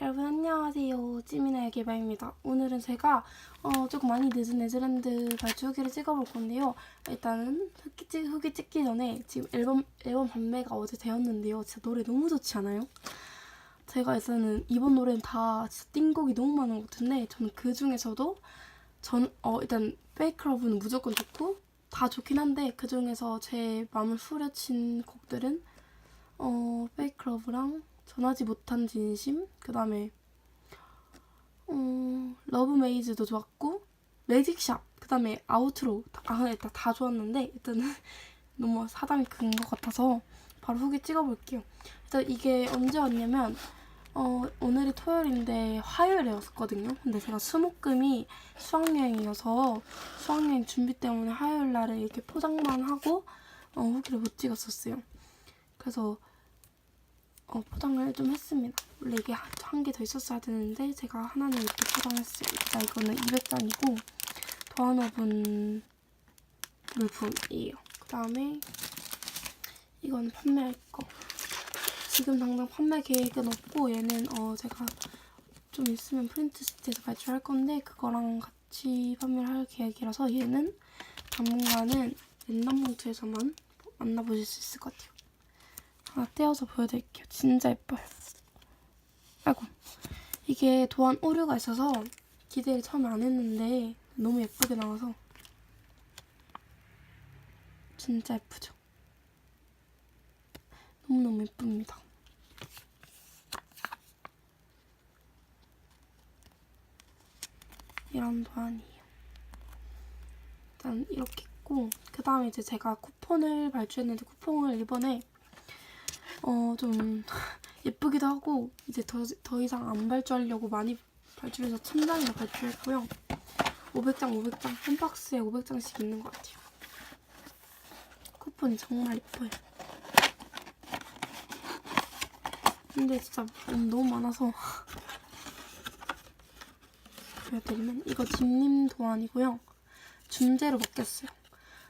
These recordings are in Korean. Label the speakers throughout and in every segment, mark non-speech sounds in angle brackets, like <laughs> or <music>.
Speaker 1: 여러분 안녕하세요. 찌미나의 개바입니다. 오늘은 제가 어, 조금 많이 늦은 네즈랜드 발주 후기를 찍어볼 건데요. 일단은 후기, 찍, 후기 찍기 전에 지금 앨범, 앨범 판매가 어제 되었는데요. 진짜 노래 너무 좋지 않아요? 제가 일단은 이번 노래는 다 진짜 띵곡이 너무 많은 것 같은데 저는 그 중에서도 전 어, 일단 페이크러브는 무조건 좋고 다 좋긴 한데 그 중에서 제 마음을 후려친 곡들은 어, 페이크 러브랑 전하지 못한 진심 그 다음에 어, 러브 메이즈도 좋았고 매직샵 그 다음에 아우트로 아 일단 다 좋았는데 일단은 <laughs> 너무 사담이 큰 것 같아서 바로 후기 찍어볼게요. 일단 이게 언제 왔냐면 어, 오늘이 토요일인데 화요일에 왔었거든요. 근데 제가 수목금이 수학여행이어서 수학여행 준비 때문에 화요일 날에 이렇게 포장만 하고 어, 후기를 못 찍었었어요 그래서 어, 포장을 좀 했습니다. 원래 이게 한 개 더 있었어야 되는데 제가 하나는 이렇게. 일단 이거는 200장이고 도안오븐 물품이에요. 그 다음에 이건 판매할 거. 지금 당장 판매 계획은 없고 얘는 어 제가 좀 있으면 프린트 시트에서 발주할 건데 그거랑 같이 판매를 할 계획이라서 얘는 당분간은 랜덤 봉투에서만 만나보실 수 있을 것 같아요. 하나 떼어서 보여드릴게요. 진짜 예뻐요. 아이고. 이게 도안 오류가 있어서 기대를 처음에 안 했는데 너무 예쁘게 나와서 진짜 예쁘죠? 너무너무 예쁩니다. 이런 도안이에요. 일단 이렇게 있고 그 다음에 이제 제가 쿠폰을 발주했는데 쿠폰을 이번에 어 좀 <laughs> 예쁘기도 하고 이제 더, 더 이상 안 발주하려고 많이 발주해서 천 장이나 발주했고요. 500장, 500장, 한 박스에 500장씩 있는 것 같아요. 쿠폰이 정말 예뻐요. 근데 진짜 너무 많아서 <laughs> 보여드리면 이거 딥님 도안이고요. 줌제로 바뀌었어요.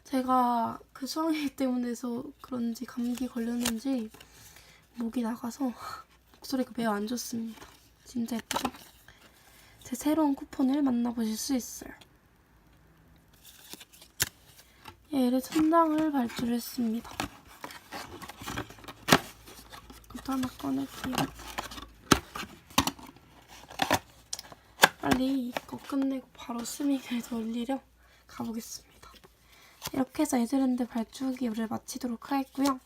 Speaker 1: 제가 그 수학여행 때문에서 그런지 감기 걸렸는지 목이 나가서 목소리가 매우 안 좋습니다. 진짜 예쁘죠? 제 새로운 쿠폰을 만나보실 수 있어요. 얘를 천장을 발주를 했습니다. 이것도 하나 꺼낼게요. 빨리 이거 끝내고 바로 스밍을 돌리려 가보겠습니다. 이렇게 해서 에즈랜드 발주기를 마치도록 하겠고요.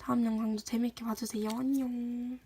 Speaker 1: 다음 영상도 재밌게 봐주세요. 안녕.